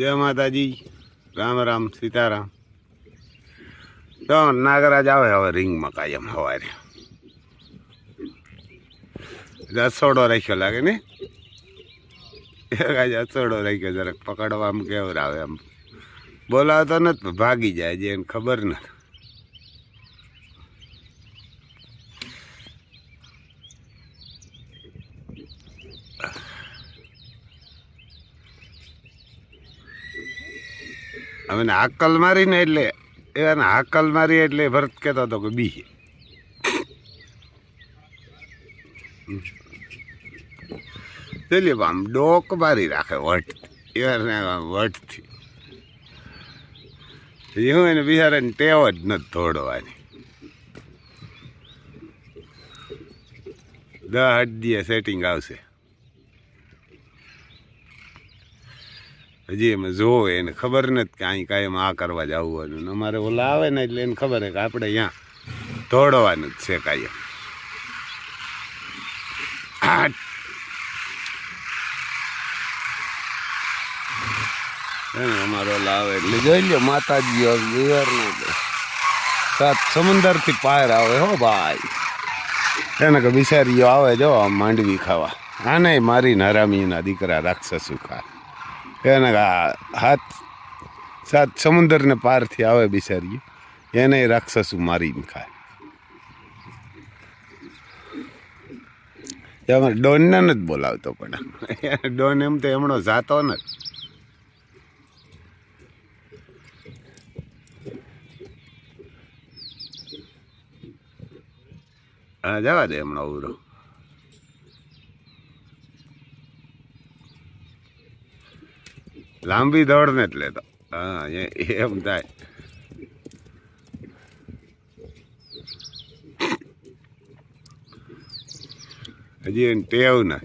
જય માતાજી. રામ રામ, સીતારામ. તો નાગરાજ આવે હવે રિંગમાં કાયમ સવારે રસોડો રાખ્યો લાગે ને? રસોડો રાખ્યો, જરાક પકડવા આમ કેવું આવે આમ. બોલાવતો નથી ભાગી જાય જે ખબર નથી. હવે હાકલ મારીને એટલે એને હાકલ મારી એટલે ભરત કહેતો હતો કે બી પેલી આમ ડોક મારી રાખે વટ એને વટથી. હું એને બિચારાને ટેવ જ નથી દોડવાની દસ હડીએ સેટિંગ આવશે. હજી એમ જોવે, એને ખબર નથી કે અહીં કાંઈ આ કરવા જવું ને. અમારે ઓલા આવે ને એટલે એને ખબર કે આપણે અહીંયા દોડવાનું જ છે આ અમારો ઓલા આવે એટલે જોઈ લ્યો માતાજી સાત સમુંદરથી પાર આવે હો ભાઈ. એને કે બિચારીઓ આવે જો આમ માંડવી ખાવા. આને મારી નારામીના દીકરા રાક્ષસુ ખા એને હાથ સાત સમુદ્રને પારથી આવે બિચારી એને રાક્ષસ મારીને ખાય. એમાં ડોનને નથી બોલાવતો પણ ડોન એમ તો એમણો જાતો નથી. હા, જવા દે હમણાં ઉરો. લાંબી દોડ ને એટલે તો હા એમ થાય. હજી એને ટેવ ના.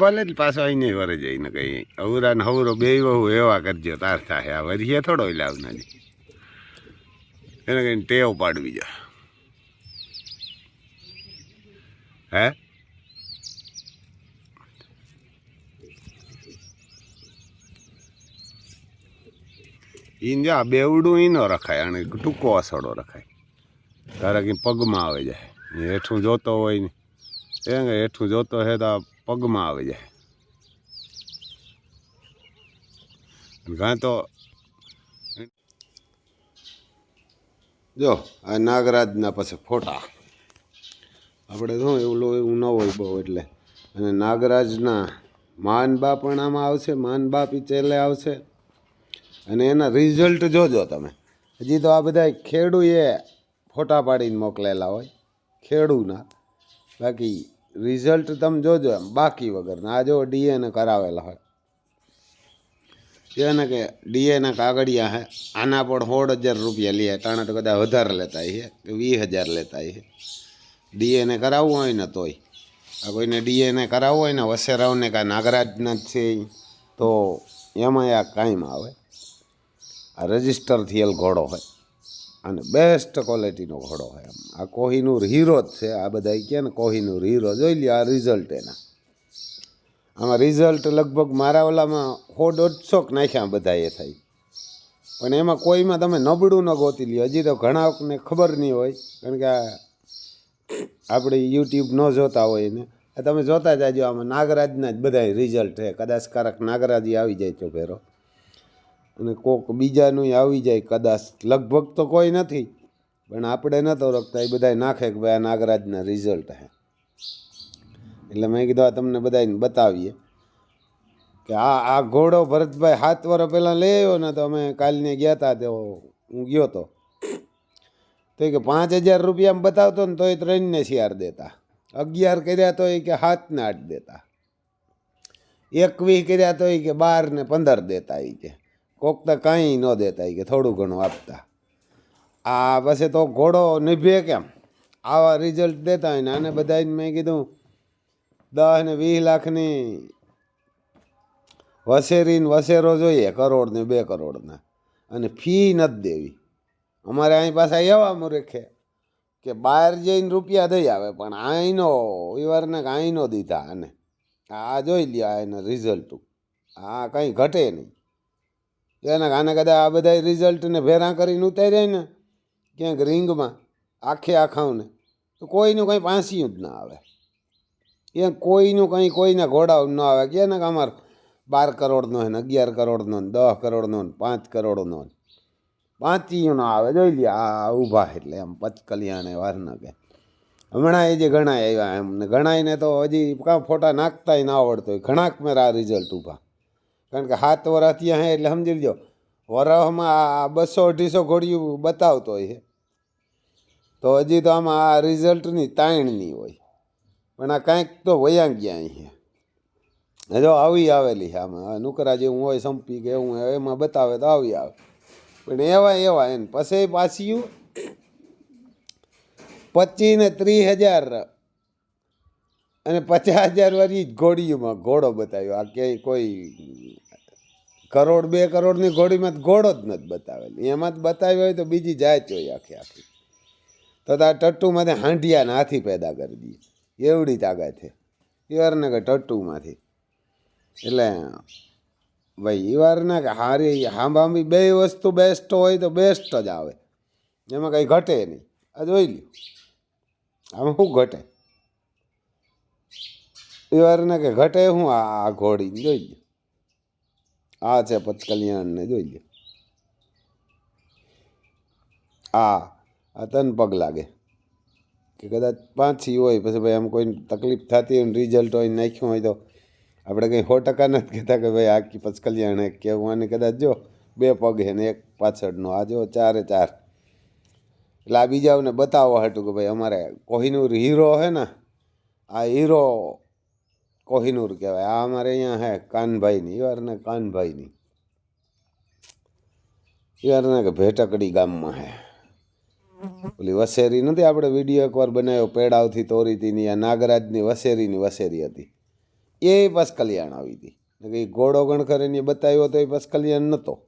પાલે જ પાછો અહીં વરે જઈને કઈ. અવરા ને હવરો બે વહુ એવા કરજો, તાર થાય આ વરીએ થોડો લાવ નાની એને કઈ ટેવ પાડવી જાય હે? ઈન જા, બેવડું ઈનો રખાય, અને ટૂંકો અસડો રખાય. તારે કંઈ પગમાં આવી જાય. હેઠું જોતો હોય ને. એ હેઠું જોતો હે તો પગમાં આવી જાય. કાં તો જો, આ નાગરાજના પછી ફોટા. આપણે શું એવું એવું ન હોય બહુ એટલે. અને નાગરાજના માનબા પણ આમાં આવશે, માન માનબા પિચેલે આવશે. અને એના રિઝલ્ટ જોજો તમે. હજી તો આ બધા ખેડૂએ ફોટા પાડીને મોકલેલા હોય, ખેડૂના. બાકી રિઝલ્ટ તમે જોજો એમ, બાકી વગરના. આ જો ડીએને કરાવેલા હોય. એને કે ડીએના કાગળિયા હે. આના પણ સોળ હજાર રૂપિયા લે. ટાણા તો કદાચ વધારે લેતા છે કે વીસ હજાર લેતા છે ડીએને કરાવવું હોય ને તોય. આ કોઈને ડીએને કરાવવું હોય ને વસેરાવને કાં નાગરાજના છે તો એમાં આ કાયમ આવે. આ રજિસ્ટર થયેલ ઘોડો હોય અને બેસ્ટ ક્વોલિટીનો ઘોડો હોય આ કોહિનૂર હીરો જ છે. આ બધા કહે ને કોહિનૂર હીરો. જોઈ લે આ રિઝલ્ટ એના. આમાં રિઝલ્ટ લગભગ મારા ઓલામાં સો દોઢસોક નાખ્યા બધા એ થાય. પણ એમાં કોઈમાં તમે નબળું ન ગોતી લ્યો. હજી તો ઘણાને ખબર નહીં હોય. કારણ કે આપણે યુટ્યુબ ન જોતા હોય ને તમે જોતા જાજો, આમાં નાગરાજના જ બધા રિઝલ્ટ છે. કદાચ કારક નાગરાજી આવી જાય તો ફેરો. અને કોક બીજાનું આવી જાય, કદાચ. લગભગ તો કોઈ નથી. પણ આપણે નહોતો રખતા એ બધા નાખે કે ભાઈ આ નાગરાજના રિઝલ્ટ છે એટલે મેં કીધું આ તમને બધાને બતાવીએ. કે આ આ ઘોડો ભરતભાઈ સાત વર્ષ પહેલાં લઈ આવ્યો ને તો અમે કાલને ગયા હતા તો હું ગયો તો. તો એ કે પાંચ હજાર રૂપિયામાં બતાવતો ને તોય ત્રણને શિયાર દેતા. અગિયાર કર્યા તો એ કે સાતને આઠ દેતા. એકવીસ કર્યા તો એ કે બાર ને પંદર દેતા એ કે. કોક તો કાંઈ ન દેતા એ કે, થોડું ઘણું આપતા. આ પછી તો ઘોડો નિભે કેમ? આવા રિઝલ્ટ દેતા હોય ને આને બધાને મેં કીધું દસ ને વીસ લાખની વસેરીને વસેરો જોઈએ, કરોડ ને બે કરોડના અને ફી નથી દેવી. અમારે અહીં પાસે એવા મૂર્ખે કે બહાર જઈને રૂપિયા દઈ આવે, પણ અહીંનો વિવારને આઈનો દીધા આને. આ જોઈ લ્યો એના રિઝલ્ટ આ કંઈ ઘટે નહીં. એના આને કદાચ આ બધા રિઝલ્ટને ભેરા કરીને ઉતાર્યા ને, ક્યાંક રિંગમાં આખે આખાઓને, તો કોઈનું કંઈ પાંસિયું જ ના આવે. એ કોઈનું કંઈ, કોઈને ઘોડાવ ન આવે. કે ને અમારે બાર કરોડનો હે ને અગિયાર કરોડનો ને દસ કરોડનો ને પાંચ કરોડનો ને. પાંચીનો આવે, જોઈ લે, આ ઊભા એટલે એમ પચકલિયાને વારના કે. હમણાં એ જે ઘણા આવ્યા એમ, ને ઘણાને તો હજી કાં ફોટા નાખતાય ના આવડતો હોય. ઘણાક મેરા આ રિઝલ્ટ ઊભા. કારણ કે સાત વરાથી હે એટલે સમજી લ્યો, વરસમાં આ બસો, અઢીસો ઘોડિયું બતાવતો હોય. તો હજી તો આમાં આ રિઝલ્ટની તાણની હોય. પણ આ કાંઈક તો વયા ગયા અહીંયા. જો આવી આવેલી છે આમાં. આ નુકરા જેવું હોય સંપી કે હોય, એમાં બતાવે તો આવી આવે. પણ એવા એવા એને. પછી પાછું પચીસ ને ત્રીસ હજાર અને પચાસ હજાર વાળી જ ઘોડીઓમાં ઘોડો બતાવ્યો. આ ક્યાંય કોઈ કરોડ બે કરોડની ઘોડીમાં ઘોડો જ નથી બતાવેલી. એમાં જ બતાવ્યો હોય તો બીજી જાય હોય આખી આખી. તો તાર ટટ્ટુમાંથી હાંડિયાને હાથી પેદા કરી દઈએ એવડી તાકાત છે. ઈવારના કે ટટ્ટુમાંથી. એટલે ભાઈ ઈવારના કે હારી હાંભાંભી બે વસ્તુ બેસ્ટ હોય તો બેસ્ટ જ આવે. એમાં કંઈ ઘટે નહીં. આ જોઈ લ્યો. આમાં શું ઘટે? ઈવારના કે ઘટે શું? આ ઘોડીને જોઈ લ્યો. આ છે પચકલ્યાણને જોઈ લ્યો. આ તન પગ લાગે. કે કદાચ પાંચી હોય, પછી ભાઈ આમ કોઈ તકલીફ થતી હોય રિઝલ્ટ હોય નાખ્યું હોય તો આપણે કંઈ સો ટકા નથી કહેતા કે ભાઈ આખી પચકલ્યાણ કહેવું આને કદાચ જો બે પગ હે ને એક પાછળનો, આ જો ચારે ચાર. એટલે આ બીજાઓને બતાવવા હાટું કે ભાઈ અમારે કોહિનૂર હીરો હે ને, આ હીરો કોહિનૂર કહેવાય. આ અમારે અહીંયા હે કાનભાઈની ઈવારના કાનભાઈની. ઈવારના કે ભેટકડી ગામમાં હે. ઓલી વસેરી નથી? આપણે વીડિયો એકવાર બનાવ્યો, પેડાવથી તોરીતીની, આ નાગરાજની વસેરીની વસેરી હતી. એ બસ કલ્યાણ આવી હતી. એ ઘોડો ગણખર બતાવ્યો તો એ બસ કલ્યાણ નહોતો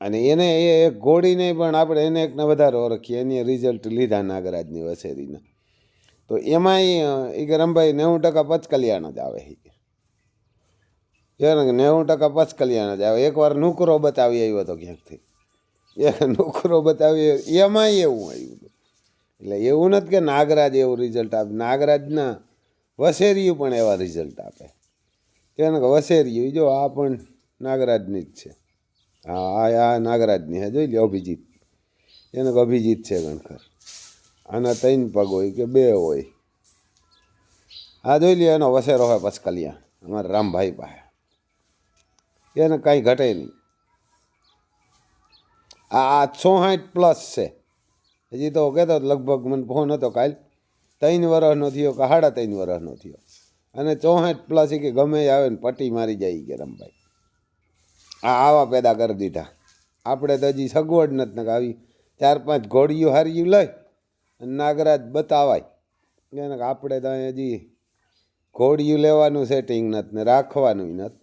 અને એને એ એક ઘોડીને પણ આપણે એને એકને વધારે ઓળખીએ. એની રિઝલ્ટ લીધા નાગરાજની વસેરીના. તો એમાંય એ કે રમભાઈ, નેવું ટકા પચકલ્યાણ જ આવે કે. નેવું ટકા પચકલ્યાણ જ આવે. એકવાર નુકરો બતાવી આવ્યો હતો ક્યાંકથી? એ નુકરો બતાવી, એમાંય એવું આવ્યું એટલે એવું નથી કે નાગરાજ એવું રિઝલ્ટ આપે. નાગરાજના વસેરિયું પણ એવા રિઝલ્ટ આપે. તેને કે વસેરિયું જો આ પણ નાગરાજની જ છે. હા, આ આ નાગરાજની હે, જોઈ લે અભિજીત. એને અભિજીત છે ગણખર. આના ત્રણ પગ હોય કે બે હોય. હા, જોઈ લે એનો વસેરો હોય પસકલિયા અમારા રામભાઈ પાસે. એને કાંઈ ઘટે નહીં. આ ચોસાઠ પ્લસ છે. હજી તો કહેતો હતો લગભગ મને ફોન હતો કાલ. ત્રણ વર્ષનો થયો કે સાડા ત્રણ વર્ષનો થયો. અને ચોહાઠ પ્લસ કે ગમે આવે ને પટ્ટી મારી જાય કે રમભાઈ આ આવા પેદા કરી દીધા. આપણે તો હજી સગવડ નથી આવી ચાર પાંચ ઘોડીઓ હારીયું લઈ અને નાગરાજ બતાવાય. એને આપણે તો હજી ઘોડિયું લેવાનું સેટિંગ નથી ને રાખવાનું નથી.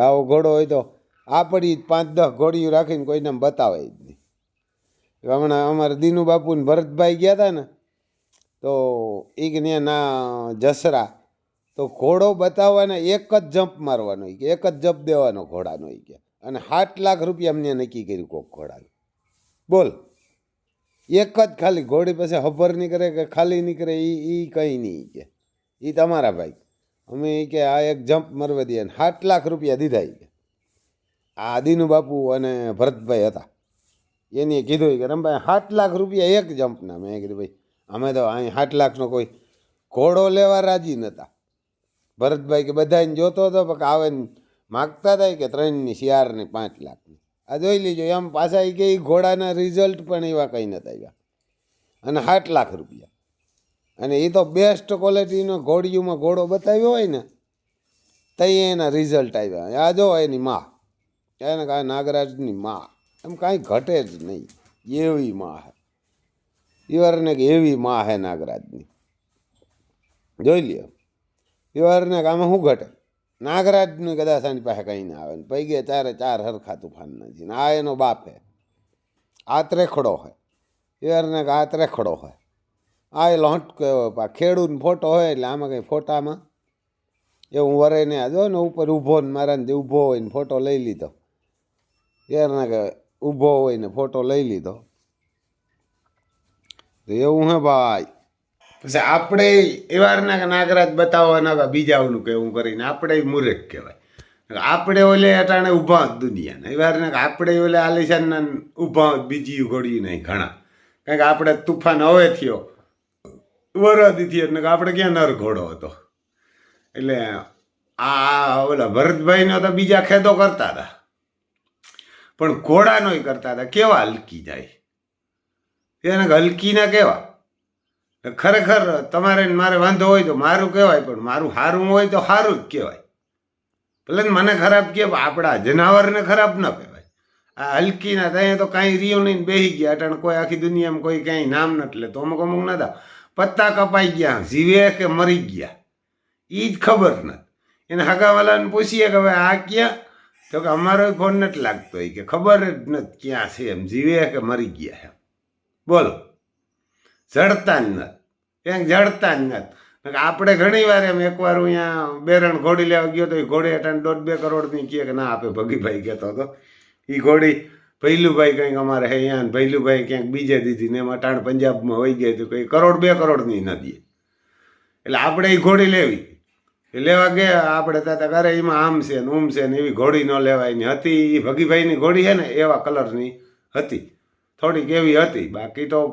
આવો ઘોડો હોય તો આપણી પડી પાંચ દસ ઘોડીયું રાખીને કોઈને બતાવે જ નહીં. હમણાં અમારે દીનુ બાપુ ને ભરતભાઈ ગયા હતા ને, તો એ ત્યાં ના જસરા, તો ઘોડો બતાવવાને એક જ જમ્પ મારવાનો કે, એક જ જપ દેવાનો ઘોડાનો એ કે, અને સાત લાખ રૂપિયા અમને નક્કી કર્યું કોક ઘોડાનું બોલ. એક જ ખાલી ઘોડી પાસે હબર નીકળે કે ખાલી નીકળે એ એ કંઈ નહીં કે. એ તમારા ભાઈ. અમે કે આ એક જમ્પ મરવા દઈએ ને સાત લાખ રૂપિયા દીધા એ કે. આ દીનુ બાપુ અને ભરતભાઈ હતા. એને કીધું કે રમભાઈ, સાત લાખ રૂપિયા એક જમ્પના. મેં કીધું, ભાઈ, અમે તો અહીં સાત લાખનો કોઈ ઘોડો લેવા રાજી નહોતા ભરતભાઈ કે બધાને જોતો હતો, પણ આવે માગતા હતા કે ત્રણની શિયાળની પાંચ લાખની. આ જોઈ લીજો, એમ પાછા એ કે ઘોડાના રિઝલ્ટ પણ એવા કંઈ નહોતા આવ્યા અને સાત લાખ રૂપિયા. અને એ તો બેસ્ટ ક્વોલિટીનો ઘોડિયુંમાં ઘોડો બતાવ્યો હોય ને, તઈ એના રિઝલ્ટ આવ્યા આ જો એની માં. એને કાંઈ નાગરાજની માં. એમ કાંઈ ઘટે જ નહીં. એવી માં હે. ઈવરને એવી માં હે નાગરાજની. જોઈ લ્યો. ઈવરને કે આમાં શું ઘટે? નાગરાજનું કદાચ આની પાસે કંઈ ના આવે. ને પૈગે ચારે ચાર હરખા તુફાન નથી ને આ એનો બાપ હે. આ ત્રેખડો હોય ઈવરને આ ત્રેખડો હોય આ એ લોંટકો એવો પા ખેડૂતનો ફોટો હોય એટલે આમાં કંઈ ફોટામાં. એવું વરે ને જો ને ઉપર ઊભો ને મારા ઊભો હોય ને ફોટો લઈ લીધો. એરને કે ઊભો હોય ને ફોટો લઈ લીધો. તો એવું હે ભાઈ. પછી આપણે એવારના કે નાગરાજ બતાવવાના કે બીજાઓનું ઓલું કેવું કરીને આપણે મૂર્ખ કહેવાય. આપણે ઓલે અટાણે ઊભા દુનિયાને. એવારના આપણે ઓલે આલિશાનના ઊભા બીજી ઘોડી નહીં ઘણા. કારણ કે આપણે તુફાન હવે થયો. વરદી થયો એટલે આપણે ક્યાં નર ઘોડો હતો. એટલે આ ઓલા ભરતભાઈનો તો બીજા ખેદો કરતા હતા. પણ ઘોડાનોય કરતા હતા. કેવા હલકી જાય? એને હલકી હલકીના કેવા? ખરેખર તમારે મારે વાંધો હોય તો મારું કહેવાય, પણ મારું સારું હોય તો સારું જ કહેવાય. ભલે મને ખરાબ કે આપણા જનાવરને ખરાબ ન કહેવાય. આ હલકીના ત્યાં તો કાંઈ રહ્યું નહીં ને બેસી ગયા, અટાણે કોઈ આખી દુનિયામાં કોઈ કાંઈ નામ નથી લેતો અમુક અમુક નતા પત્તા કપાઈ ગયા, જીવે કે મરી ગયા? એ જ ખબર નથી. એને હગાવાલાને પૂછીએ કે હવે આ ક્યાં? તો કે અમારો ફોન નથી લાગતો એ કે ખબર જ નથી ક્યાં છે એમ. જીવે કે મરી ગયા એમ. બોલો. જડતા જ નથી. ક્યાંક જડતા જ નથી. આપણે ઘણી વાર એમ એકવાર હું અહીંયા બેરણ ઘોડી લેવા ગયો તો એ ઘોડી હેઠળ દોઢ બે કરોડની કહે કે ના, આપે ભગીભાઈ કહેતો હતો. એ ઘોડી ભૈલુભાઈ કંઈક અમારે હે અહીંયા ભૈલુભાઈ ક્યાંક બીજે દીધી ને એમાં અટાણ પંજાબમાં હોઈ ગઈ તો કંઈ કરોડ બે કરોડની ન દે એટલે આપણે એ ઘોડી લેવી. એ લેવા ગયા, આપણે તાતા કરે એમાં આમ છે ને ઉમ છે ને એવી ઘોડી ન લેવાય ને હતી એ ભગીભાઈની ઘોડી છે ને, એવા કલરની હતી. થોડીક એવી હતી, બાકી તો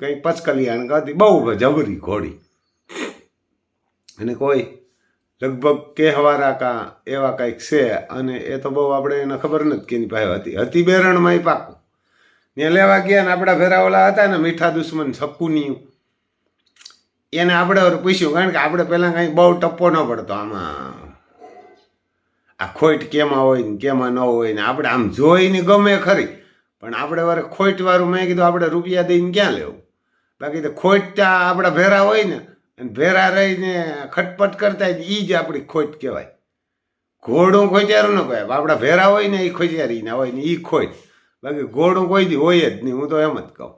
કંઈક પચકલિયાણ હતી, બહુ જબરી ઘોડી. અને કોઈ લગભગ કહેવારા કા એવા કંઈક છે, અને એ તો બહુ આપણે એને ખબર નથી કે એની પાસે હતી. હતી બેરણમાં એ પાકું. ત્યાં લેવા ગયા ને આપણા ભેરાવાલા હતા ને, મીઠા દુશ્મન, શકુનિયું. એને આપણે પૂછ્યું, કારણ કે આપણે પહેલાં કાંઈ બહુ ટપ્પો ન પડતો આમાં. આ ખોટ કેમાં હોય ને કેમાં ન હોય ને આપણે આમ જોઈને ગમે ખરી, પણ આપણે વારે ખોઈટવાળું મેં કીધું આપણે રૂપિયા દઈને ક્યાં લેવું? બાકી તો ત્યાં આપણા ભેરા હોય ને, અને ભેરા રહીને ખટપટ કરતા એ જ આપણી ખોટ કહેવાય. ઘોડું ખોટિયારું ન કહેવાય, આપણા ભેરા હોય ને એ ખોટિયારી ના હોય ને એ ખોટ. બાકી ઘોડું કોઈ દી હોય જ નહીં, હું તો એમ જ કહું.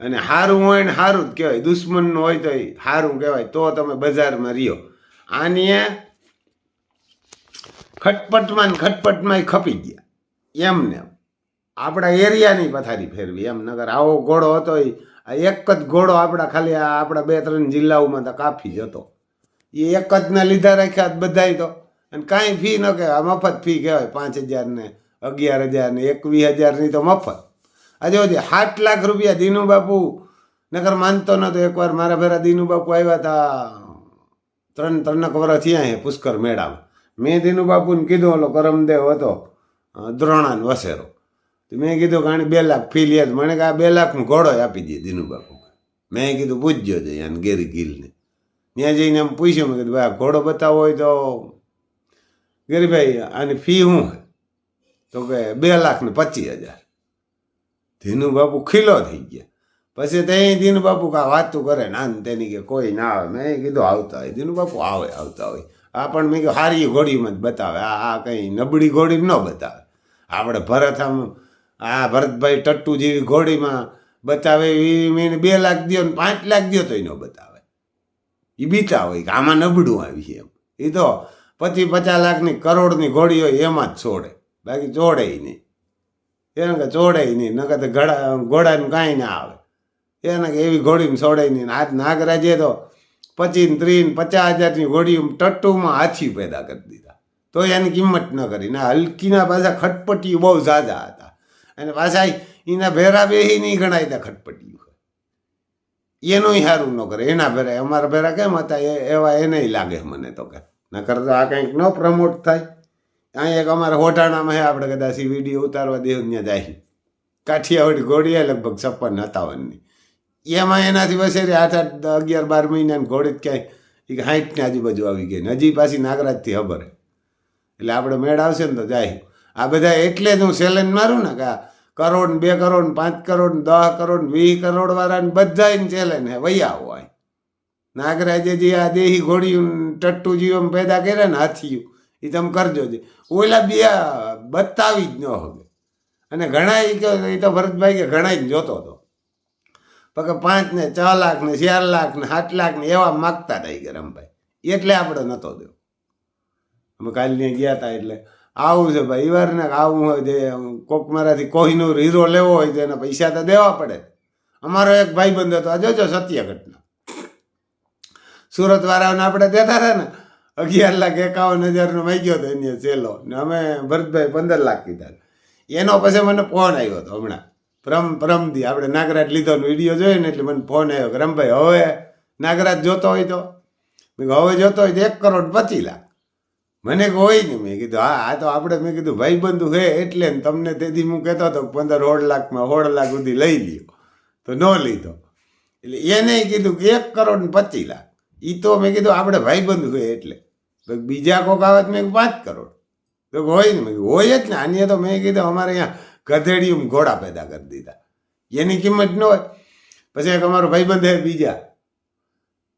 અને સારું હોય ને સારું જ કહેવાય. દુશ્મનનું હોય તો સારું કહેવાય. તો તમે બજારમાં રહ્યો. આની ખટપટમાં ને ખટપટમાં ખપી ગયા. એમને એમ. આપણા એરિયાની પથારી ફેરવી એમ. નગર આવો ઘોડો હતો આ એક જ ઘોડો આપણા ખાલી આ આપણા બે ત્રણ જિલ્લાઓમાં તો કાફી જ હતો. એ એક જ ના લીધા રાખ્યા બધાય તો. અને કાંઈ ફી ન કહેવાય. મફત ફી કહેવાય. પાંચ હજાર ને અગિયાર હજાર ને એકવીસ હજારની તો મફત. આજે હજી સાત લાખ રૂપિયા દીનુ બાપુ નગર માનતો નતો એકવાર મારા ભેરા દીનુ બાપુ આવ્યા હતા ત્રણ ત્રણક વર્ષ થયા હે પુષ્કર મેળામાં. મેં દીનુ બાપુને કીધું ઓલો કરમદેવ હતો અ, વસેરો. તો મેં કીધું કે આને બે લાખ ફી લે મને કે આ બે લાખનો ઘોડો આપી દે દીનુ બાપુ. મેં કીધું પૂછજો જઈ અને ગેરી ગીલને. ત્યાં જઈને એમ પૂછ્યું મેં કીધું ભાઈ આ ઘોડો બતાવો હોય તો ગેરીભાઈ આની ફી શું તો કે બે લાખ ને પચીસ હજાર. ધીનુ બાપુ ખીલો થઈ ગયા. પછી ત્યાં ધીનુ બાપુ કા વાતું કરે ને આન તેની કે કોઈ ના આવે. મેં કીધું આવતા હોય. ધીનુબાપુ આવે, આવતા હોય. આ પણ મેં કીધું સારી ઘોડીમાં જ બતાવે. આ આ કંઈ નબળી ઘોડી ન બતાવે. આપણે ભરત આમ, આ ભરતભાઈ ટટ્ટુ જેવી ઘોડીમાં બતાવે એવી મેં બે લાખ દો ને પાંચ લાખ દો તોય ન બતાવે. એ બીતા હોય કે આમાં નબળું આવી એમ. એ તો પચીસ પચાસ લાખની કરોડની ઘોડી હોય એમાં જ છોડે. બાકી જોડે નહીં. એને કે ચોડે નહીં નકર તો ઘડા ઘોડાનું કાંઈ ના આવે. એને કે એવી ઘોડીમાં છોડે નહીં આજ નાગરાજે તો પચીસ ત્રીસ પચાસ હજારની ઘોડી ટટ્ટુમાં હાથી પેદા કરી દીધા. તો એની કિંમત ન કરી. ના હલકીના પાછા ખટપટીઓ બહુ ઝાઝા હતા. અને પાછા એના ભેરા બેહી નહીં ગણાય હતા ખટપટીઓ એનું સારું ન કરે. એના ભેરા, અમારા ભેરા કેમ હતા? એવા એને લાગે મને તો કે. નકર તો આ કંઈક ન પ્રમોટ થાય. અહીંયા એક અમારા હોટાણામાં હે આપણે કદાચ એ વીડિયો ઉતારવા દેવું ત્યાં જાય. કાઠિયાવાડી ઘોડીએ લગભગ છપ્પન સત્તાવનની એમાં એનાથી વસેરી આઠ આઠ અગિયાર બાર મહિનાની ઘોડી ક્યાંય એ હાઈટની આજુબાજુ આવી ગઈ હજી પાછી નાગરાજથી ખબર એટલે આપણે મેળ આવશે ને તો જાય. આ બધા એટલે જ હું સેલેન મારું ને કે કરોડ બે કરોડ પાંચ કરોડ દસ કરોડ વીસ કરોડ વાળાને બધા ચેલેન હે, વૈયા હોય. નાગરાજે જે આ દેહી ઘોડિયું ને ટટ્ટુ જીવમ પેદા કર્યા ને હાથીયું એ તમે કરજો જે. ઓલા બે બતાવી જ ન હવે. અને ઘણા એ કે એ તો ભરતભાઈ કે ઘણા જોતો હતો. પણ પાંચ ને છ લાખ ને ચાર લાખ ને સાત લાખ ને એવા માગતા હતા કે રમભાઈ. એટલે આપણે નહોતો દો અમે કાલની ગયા હતા એટલે આવું છે ભાઈ. વાર ને આવું હોય જે કોક મારાથી કોહિનૂર હીરો લેવો હોય તો એના પૈસા તો દેવા પડે. અમારો એક ભાઈબંધ હતો. આ જોજો સત્ય ઘટના સુરત વાળાઓને આપણે દેતા હતા ને અગિયાર લાખ એકાવન હજારનો માગ્યો હતો એને ચેલો ને અમે ભરતભાઈ પંદર લાખ કીધા. એનો પછી મને ફોન આવ્યો હતો હમણાં. પ્રમ પ્રમથી આપણે નાગરાજ લીધો વીડિયો જોયો ને એટલે મને ફોન આવ્યો કે, રમભાઈ, હવે નાગરાજ જોતો હોય તો? મેં હવે જોતો હોય તો એક કરોડ પચી લાખ. મને હોય ને. મેં કીધું, હા, આ તો આપણે, મેં કીધું, ભાઈબંધુ હે એટલે ને તમને તેથી હું કહેતો હતો પંદર સોળ લાખમાં સોળ લાખ સુધી લઈ લ્યો. તો ન લીધો. એટલે એને કીધું કે, એક કરોડ ને પચીસ લાખ. એ તો મેં કીધું, આપણે ભાઈબંધ હોય એટલે. તો બીજા કોક આવે તો મેં પાંચ કરોડ તો હોય ને, મેં હોય જ ને. આની તો મેં કીધું, અમારે અહીંયા ગધેડિયું ઘોડા પેદા કરી દીધા. એની કિંમત ન હોય. પછી એક અમારો ભાઈબંધ હે બીજા.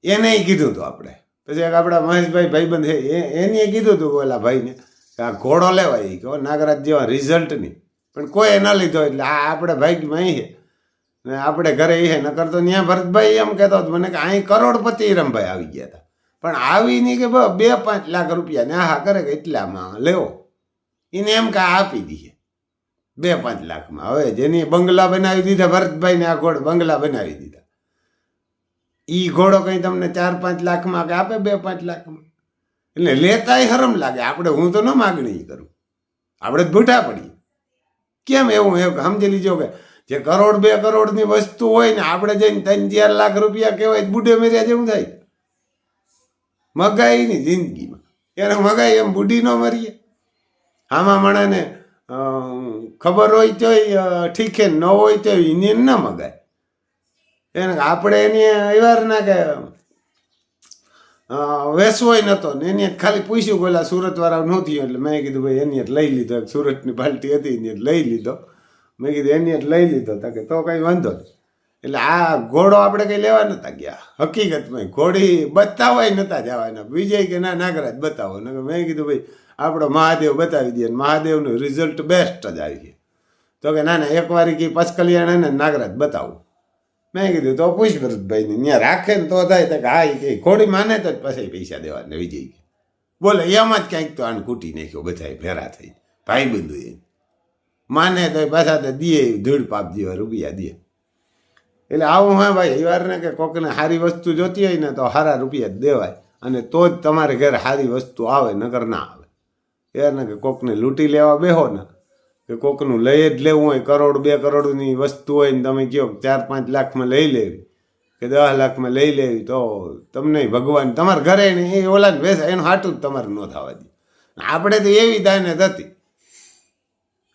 એને કીધું હતું આપણે. પછી એક આપણા મહેશભાઈ ભાઈબંધ હે એને કીધું હતું ઓલા ભાઈને કે આ ઘોડો લેવાય કે નાગરાજ જેવા રિઝલ્ટ નહીં પણ કોઈ ન લીધો એટલે આ આપણે ભાઈ અહીં છે. ને આપણે ઘરે એ નકર તો ત્યાં ભરતભાઈ એમ કહેતો હતો, મને કે અહીં કરોડપતિ રમભાઈ આવી ગયા હતા. પણ આવી નહીં કે બ- પાંચ લાખ રૂપિયા ને હા કરે કે એટલામાં લેવો એને એમ કે આપી દઈએ. બે પાંચ લાખમાં. હવે જેની બંગલા બનાવી દીધા, ભરતભાઈને આ ઘોડ બંગલા બનાવી દીધા. એ ઘોડો કંઈ તમને ચાર પાંચ લાખમાં કે આપે બે પાંચ લાખમાં? એટલે લેતાય હરમ લાગે. આપણે હું તો ન માગણી કરું. આપણે જ ભૂઠા પડીએ. કેમ એવું એવું સમજી લીજો કે જે કરોડ બે કરોડની વસ્તુ હોય ને, આપણે જઈને ત્રણ ચાર લાખ રૂપિયા કહેવાય બુઢે મેર્યા જેવું થાય. મગાઈ ની જિંદગીમાં. એને મગાઈ એમ બુઢી ન મરીએ. આમાં માણસને ખબર હોય તોય ઠીકે ન હોય તો એને ન મગાય. એને આપણે એની એવાર ના કે વેસવોય નહોતો ને એની ખાલી પૂછ્યું પેલા સુરતવાળા નહોતી એટલે મેં કીધું ભાઈ એની લઈ લીધો. સુરતની બાલટી હતી એની લઈ લીધો. મેં કીધું એની લઈ લીધો. તો કે તો કંઈ વાંધો નહીં. એટલે આ ઘોડો આપણે કંઈ લેવા નતા ગયા. હકીકતમાં ઘોડી બતાવવાય નતા જવાના. વિજય કે ના, નાગરાજ બતાવો. ને મેં કીધું, ભાઈ, આપણો મહાદેવ બતાવી દઈએ મહાદેવનું રિઝલ્ટ બેસ્ટ જ આવી તો કે, ના ના એકવાર કે પચકલિયાણા ને નાગરાજ બતાવું. મેં કીધું, તો પૂછ ત્યાં રાખે ને તો થાય. તો કે, હા, એ ઘોડી માને તો પછી પૈસા દેવાના. વિજય કે, બોલે, એમાં જ ક્યાંક તો આને કૂટી નાખ્યો બધા ભેરા થઈ ભાઈ બંધુ એ માને તો પાછા તો દીએ ધૂળ પાપ જેવા રૂપિયા દે. એટલે આવું હા ભાઈ એ વારને કે કોકને સારી વસ્તુ જોતી હોય ને તો સારા રૂપિયા જ દેવાય. અને તો જ તમારે ઘરે સારી વસ્તુ આવે નગર ના આવે. એને કે કોકને લૂંટી લેવા બેહો ને, કે કોકનું લઈ જ લેવું હોય, કરોડ, બે કરોડની વસ્તુ હોય ને તમે કહો ચાર પાંચ લાખમાં લઈ લેવી, કે દસ લાખમાં લઈ લેવી, તો તમને ભગવાન તમારા ઘરે ને એ જ બેસે, એનું હાટું જ તમારે ન થવા દે. આપણે તો એવી દાને હતી,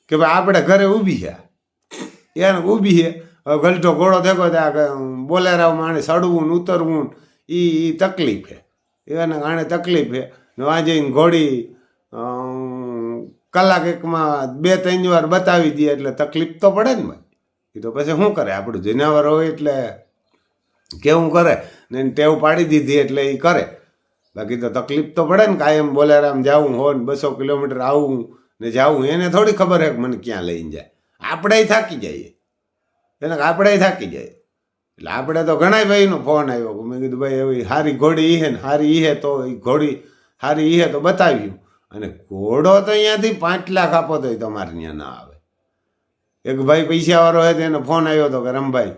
કે ભાઈ આપણે ઘરે ઊભી છે. એને ઊભી છે ગલઢો ઘોડો દેખો ત્યાં બોલેરાવ માણે સડવું ને ઉતરવું એ એ તકલીફ છે. એના કારણે તકલીફ છે. ને વાં જઈને ઘોડી કલાક એકમાં બે ત્રણ વાર બતાવી દે, એટલે તકલીફ તો પડે ને ભાઈ. એ તો પછી શું કરે? આપણું જનાવર હોય એટલે કેવું કરે? ને ટેવ પાડી દીધી એટલે એ કરે. બાકી તો તકલીફ તો પડે ને કાયમ બોલેરામ જાવું હોય ને બસો કિલોમીટર આવવું ને જાવું એને થોડી ખબર કે મને ક્યાં લઈને જાય. આપણે થાકી જઈએ. એને આપણે થાકી જાય. એટલે આપણે તો ઘણા ભાઈનો ફોન આવ્યો કે મેં કીધું, ભાઈ એવી સારી ઘોડી હે ને ઈ હે તો એ ઘોડી સારી ઈ હે તો બતાવ્યું. અને ઘોડો તો અહીંયાથી પાંચ લાખ આપો તોય તમારે ત્યાં ના આવે. એક ભાઈ પૈસાવાળો હોય તો એને ફોન આવ્યો હતો કે, રમભાઈ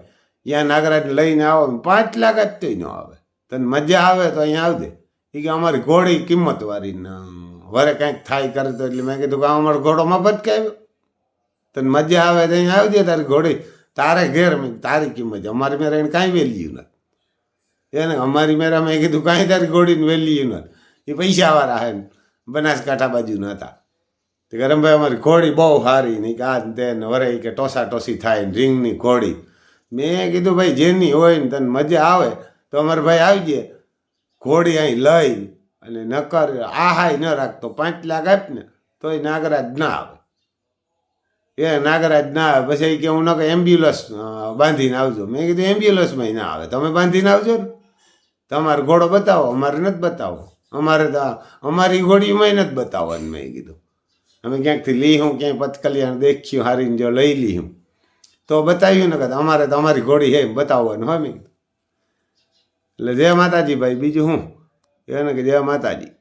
ત્યાં નાગરાજ લઈને આવો પાંચ લાખ જ તોય ન આવે. તને મજા આવે તો અહીંયા આવજે. એ કે, અમારી ઘોડી કિંમતવાળી ને વરે કાંઈક થાય કરે તો. એટલે મેં કીધું કે અમારો ઘોડો મફત કે આવ્યો? તને મજા આવે તો અહીંયા આવજે તારી ઘોડી. તારે ઘેર મેં તારી કિંમત અમારી મેરે એને કાંઈ વેલ્યુ નથી. એને અમારી મેરા મેં કીધું, કાંઈ તારી ઘોડીને વેલ્યુ નથી. એ પૈસાવાળા હે બનાસકાંઠા બાજુના હતા. તે કે રમભાઈ અમારી ઘોડી બહુ સારી. ને કે, આ તે વરે કે ટોસા ટોસી થાય ને રીંગની ઘોડી. મેં કીધું, ભાઈ, જેની હોય ને તને મજા આવે, તો અમારે ભાઈ આવજે. ઘોડી અહીં લઈ અને નકર આ હાય ન રાખતો. પાંચ લાખ આપ ને, તોય નાગરાજ ના આવે. એ નાગરાજ ના આવે, પછી કે હું ન કે એમ્બ્યુલન્સ બાંધીને આવજો. મેં કીધું એમ્બ્યુલન્સમાં ના આવે. તમે બાંધીને આવજો ને. તમારો ઘોડો બતાવો, અમારે નથી બતાવો. અમારે તો અમારી ઘોડીમાં નથી બતાવવાનું, મેં કીધું. અમે ક્યાંકથી લઈ હું, ક્યાંય પથકલિયાણ દેખ્યું, હારીને જો લઈ લીધું તો બતાવ્યું ને કે અમારે તો અમારી ઘોડી હે બતાવવાનું હોય મેં. એટલે જય માતાજી ભાઈ, બીજું શું એને કે જય માતાજી.